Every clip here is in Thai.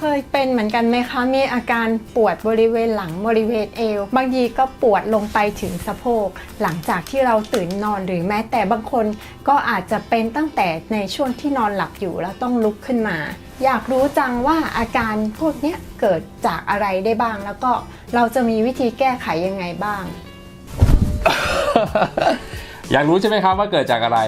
เคยเป็นเหมือนกันไหมคะ มีอาการปวดบริเวณหลังบริเวณเอว บางทีก็ปวดลงไปถึงสะโพก หลังจากที่เราตื่นนอนหรือแม้แต่บางคนก็อาจจะเป็นตั้งแต่ในช่วงที่นอนหลับอยู่แล้วต้องลุกขึ้นมา อยากรู้จังว่าอาการพวกนี้เกิดจากอะไรได้บ้าง แล้วก็เราจะมีวิธีแก้ไขยังไงบ้าง อยากรู้ใช่ไหมครับว่าเกิดจากอะไร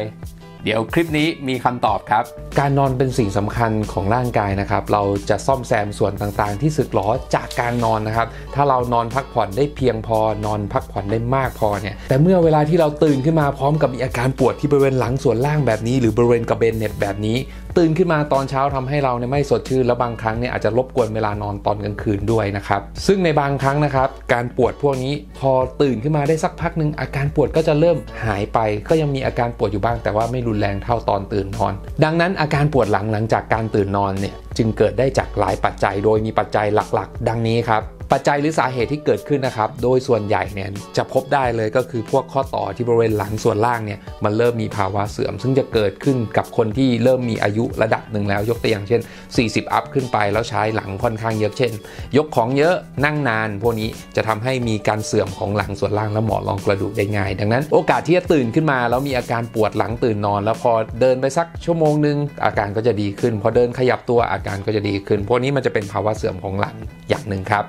เดี๋ยวคลิปนี้มีคำตอบครับ การนอนเป็นสิ่งสำคัญของร่างกายนะครับ เราจะซ่อมแซมส่วนต่างๆ ที่สึกหรอจากการนอนนะครับ ถ้าเรานอนพักผ่อนได้เพียงพอนอนพักผ่อนได้มากพอเนี่ยแต่เมื่อเวลาที่เราตื่นขึ้นมาพร้อมกับมีอาการปวดที่บริเวณหลังส่วนล่างแบบนี้ หรือบริเวณกระเบนเน็ตแบบนี้ ตื่นขึ้นมาตอนเช้าทำให้เราเนี่ยไม่สดชื่นแล้วบางครั้งเนี่ยอาจจะรบกวนเวลานอนตอนกลางคืนด้วยนะครับซึ่งในบางครั้งนะครับการปวดพวกนี้พอตื่นขึ้นมาได้สักพักหนึ่งอาการปวดก็จะเริ่มหายไป ก็ยังมีอาการปวดอยู่บ้าง แต่ว่าไม่รุนแรงเท่าตอนตื่นนอน ดังนั้นอาการปวดหลังหลังจากการตื่นนอนเนี่ยจึงเกิดได้จากหลายปัจจัยโดยมีปัจจัยหลักๆ ดังนี้ครับ ปัจจัยหรือสาเหตุที่เกิดขึ้นนะครับ โดยส่วนใหญ่เนี่ยจะพบได้เลยก็คือพวกข้อต่อที่บริเวณหลังส่วนล่างเนี่ยมันเริ่มมีภาวะเสื่อม ซึ่งจะเกิดขึ้นกับคนที่เริ่มมีอายุระดับหนึ่งแล้ว ยกตัวอย่างเช่น 40 อัพขึ้นไปแล้วใช้หลังค่อนข้างเยอะเช่น ยกของเยอะนั่งนาน พวกนี้จะทำให้มีการเสื่อมของหลังส่วนล่างและหมอนรองกระดูกได้ง่าย ดังนั้น โอกาสที่จะตื่นขึ้นมา แล้วมีอาการปวดหลังตื่นนอน แล้วพอเดินไปสักชั่วโมงหนึ่งอาการก็จะดีขึ้น พอเดินขยับตัวอาการก็จะดีขึ้น พวกนี้มันจะเป็นภาวะเสื่อมของหลังอย่างหนึ่งครับ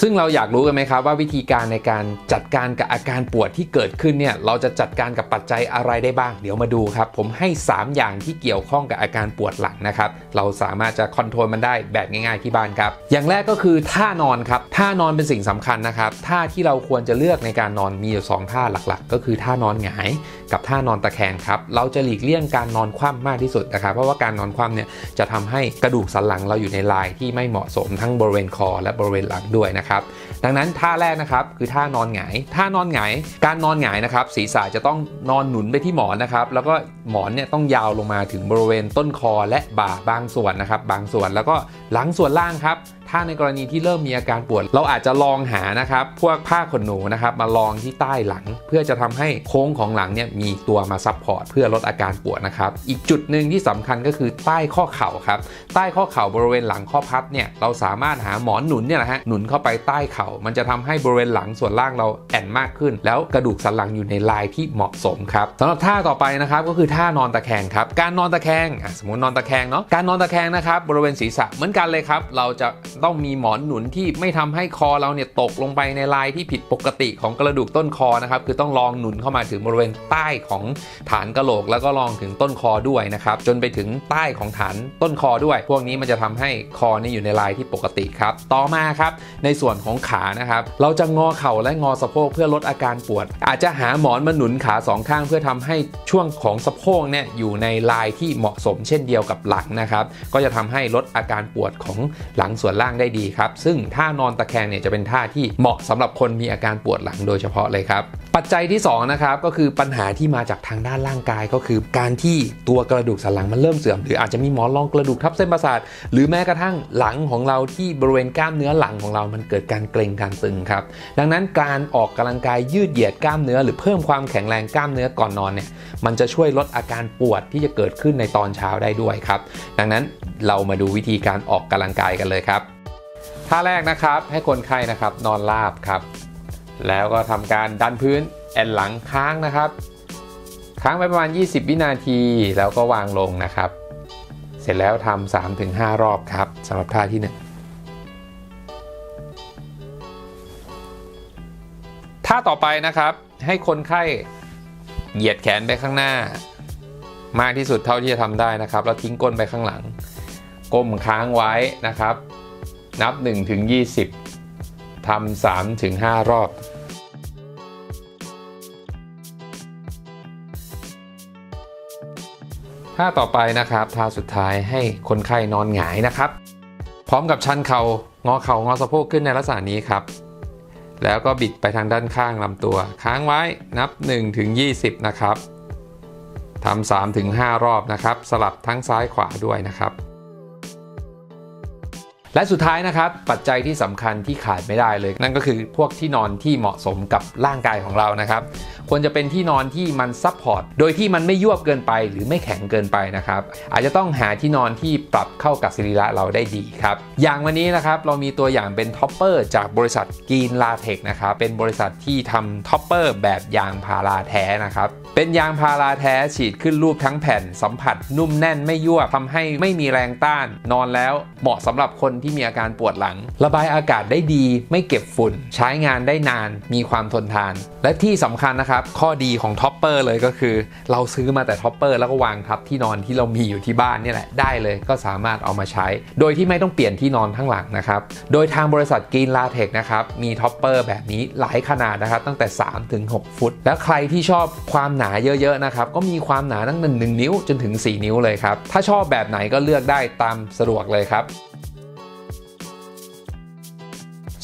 ซึ่งเราอยากรู้กันไหมครับว่าวิธีการในการจัดการกับอาการปวดที่เกิดขึ้นเนี่ยเราจะจัดการกับปัจจัยอะไรได้บ้าง เดี๋ยวมาดูครับ ผมให้ 3 อย่างที่เกี่ยวข้องกับอาการปวดหลังนะครับเราสามารถจะคอนโทรลมันได้แบบง่ายๆที่บ้านครับ อย่างแรกก็คือท่านอนครับท่านอนเป็นสิ่งสำคัญนะครับท่าที่เราควรจะเลือกในการนอนมีอยู่สองท่าหลักๆ ก็คือท่านอนหงาย กับท่านอนตะแคงครับเราจะหลีกเลี่ยงการนอนคว่ำมากที่สุดนะครับเพราะว่าการนอนคว่ำเนี่ยจะทำให้กระดูกสันหลังเราอยู่ในลายที่ไม่เหมาะสมทั้งบริเวณคอและบริเวณหลังด้วยนะครับ ดังนั้นท่าแรกนะครับคือท่านอนหงาย ท่านอนหงาย การนอนหงายนะครับ ศีรษะจะต้องนอนหนุนไปที่หมอนนะครับ แล้วก็หมอนเนี่ยต้องยาวลงมาถึงบริเวณต้นคอและบ่าบางส่วนนะครับ บางส่วนแล้วก็หลังส่วนล่างครับถ้าในกรณีที่เริ่มมีอาการปวด เราอาจจะลองหานะครับ พวกผ้าขนหนูนะครับมาลองที่ใต้หลัง เพื่อจะทำให้โค้งของหลังเนี่ยมีตัวมาซับพอร์ตเพื่อลดอาการปวดนะครับ อีกจุดหนึ่งที่สำคัญก็คือใต้ข้อเข่าครับ ใต้ข้อเข่าบริเวณหลังข้อพับเนี่ยเราสามารถหาหมอนหนุนเนี่ยแหละฮะหนุนเข้าไปใต้เข่า มันจะทำให้บริเวณหลังส่วนล่างเราแอนมากขึ้น แล้วกระดูกสันหลังอยู่ในลายที่เหมาะสมครับสำหรับท่าต่อไปนะครับก็คือท่านอนตะแคงครับการนอนตะแคงอะสมมตินอนตะแคงเนาะการนอนตะแคงนะครับบริเวณศีรษะเหมือนกันเลยครับเราจะต้องมีหมอนหนุนที่ไม่ทำให้คอเราเนี่ยตกลงไปในลายที่ผิดปกติของกระดูกต้นคอนะครับคือต้องลองหนุนเข้ามาถึงบริเวณใต้ของฐานกระโหลก แล้วก็ลองถึงต้นคอด้วยนะครับจนไปถึงใต้ของฐานต้นคอด้วย พวกนี้มันจะทำให้คอนี่อยู่ในลายที่ปกติครับต่อมาครับในส่วนของขานะครับเราจะงอเข่าและงอสะโพกเพื่อลดอาการปวด อาจจะหาหมอนมาหนุนขาสองข้างเพื่อทำให้ช่วงของสะโพกเนี่ยอยู่ในลายที่เหมาะสมเช่นเดียวกับหลังนะครับก็จะทำให้ลดอาการปวดของหลังส่วนล่างได้ดีครับ ซึ่งท่านอนตะแคงเนี่ยจะเป็นท่าที่เหมาะสำหรับคนมีอาการปวดหลังโดยเฉพาะเลยครับ ปัจจัยที่สองนะครับก็คือปัญหาที่มาจากทางด้านร่างกายก็คือ การที่ตัวกระดูกสันหลังมันเริ่มเสื่อม หรืออาจจะมีหมอนรองกระดูกทับเส้นประสาท หรือแม้กระทั่งหลังของเราที่บริเวณกล้ามเนื้อหลังของเรามันเกิดการเกร็งการตึงครับดังนั้นการออกกำลังกายยืดเหยียดกล้ามเนื้อ หรือเพิ่มความแข็งแรงกล้ามเนื้อก่อนนอนเนี่ยมันจะช่วยลดอาการปวดที่จะเกิดขึ้นในตอนเช้าได้ด้วยครับดังนั้นเรามาดูวิธีการออกกำลังกายกันเลยครับ ท่าแรกนะครับให้คนไข้นะครับนอนราบครับ แล้วก็ทำการดันพื้นแอนหลังค้างนะครับ ค้างไปประมาณ 20 วินาทีแล้วก็วางลงนะครับ เสร็จแล้วทำ3-5 รอบครับสำหรับท่าที่ 1 ท่าต่อไปนะครับ ให้คนไข้เหยียดแขนไปข้างหน้า มากที่สุดเท่าที่จะทำได้นะครับ แล้วทิ้งก้นไปข้างหลัง ก้มค้างไว้นะครับ นับ 1 ถึง 20 ทำ 3 ถึง 5 รอบ ท่าต่อไปนะครับท่าสุดท้ายให้คนไข้นอนหงายนะครับ พร้อมกับชันเขา่างอเข่างอสะโพกขึ้นในลักษณะนี้ครับ แล้วก็บิดไปทางด้านข้างลำตัว ค้างไว้นับ 1 ถึง 20 นะครับทำ3ถึง 5 รอบนะครับ สลับทั้งซ้ายขวาด้วยนะครับ และสุดท้ายนะครับปัจจัยที่สำคัญที่ขาดไม่ได้เลย นั่นก็คือพวกที่นอนที่เหมาะสมกับร่างกายของเรานะครับควรจะเป็นที่นอนที่มันซับพอร์ตโดยที่มันไม่ยวบเกินไป หรือไม่แข็งเกินไปนะครับอาจจะต้องหาที่นอนที่ปรับเข้ากับสรีระเราได้ดีครับอย่างวันนี้นะครับเรามีตัวอย่างเป็นท็อปเปอร์จากบริษัทกีนลาเทคนะครับเป็นบริษัทที่ทำท็อปเปอร์แบบยางพาราแท้นะครับเป็นยางพาราแท้ฉีดขึ้นรูปทั้งแผ่นสัมผัสนุ่มแน่นไม่ยั่วทำให้ไม่มีแรงต้าน นอนแล้วเหมาะสำหรับคนที่ที่มีอาการปวดหลัง ระบายอากาศได้ดี ไม่เก็บฝุ่น ใช้งานได้นาน มีความทนทาน และที่สำคัญนะครับ ข้อดีของท็อปเปอร์เลยก็คือ เราซื้อมาแต่ท็อปเปอร์แล้วก็วางทับที่นอนที่เรามีอยู่ที่บ้านนี่แหละได้เลยก็สามารถเอามาใช้ โดยที่ไม่ต้องเปลี่ยนที่นอนทั้งหลังนะครับ โดยทางบริษัทกีนลาเทคนะครับมีท็อปเปอร์แบบนี้หลายขนาดนะครับตั้งแต่3ถึง6ฟุต แล้วใครที่ชอบความหนาเยอะๆนะครับก็มีความหนาตั้งแต่1นิ้วจนถึง 4 นิ้วเลยครับถ้าชอบแบบไหนก็เลือกได้ตามสะดวกเลยครับ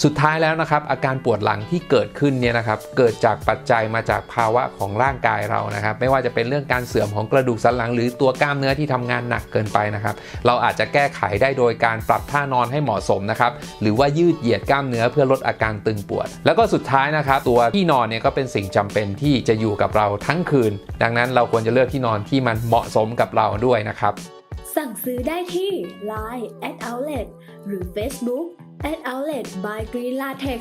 สุดท้ายแล้วนะครับอาการปวดหลังที่เกิดขึ้นเนี่ยนะครับเกิดจากปัจจัยมาจากภาวะของร่างกายเรานะครับ ไม่ว่าจะเป็นเรื่องการเสื่อมของกระดูกสันหลัง หรือตัวกล้ามเนื้อที่ทำงานหนักเกินไปนะครับ เราอาจจะแก้ไขได้โดยการปรับท่านอนให้เหมาะสมนะครับหรือว่ายืดเหยียดกล้ามเนื้อเพื่อลดอาการตึงปวด แล้วก็สุดท้ายนะครับตัวที่นอนเนี่ยก็เป็นสิ่งจำเป็นที่จะอยู่กับเราทั้งคืน ดังนั้นเราควรจะเลือกที่นอนที่มันเหมาะสมกับเราด้วยนะครับ สั่งซื้อได้ที่ Line at outlet หรือ Facebook at outlet by Green Latex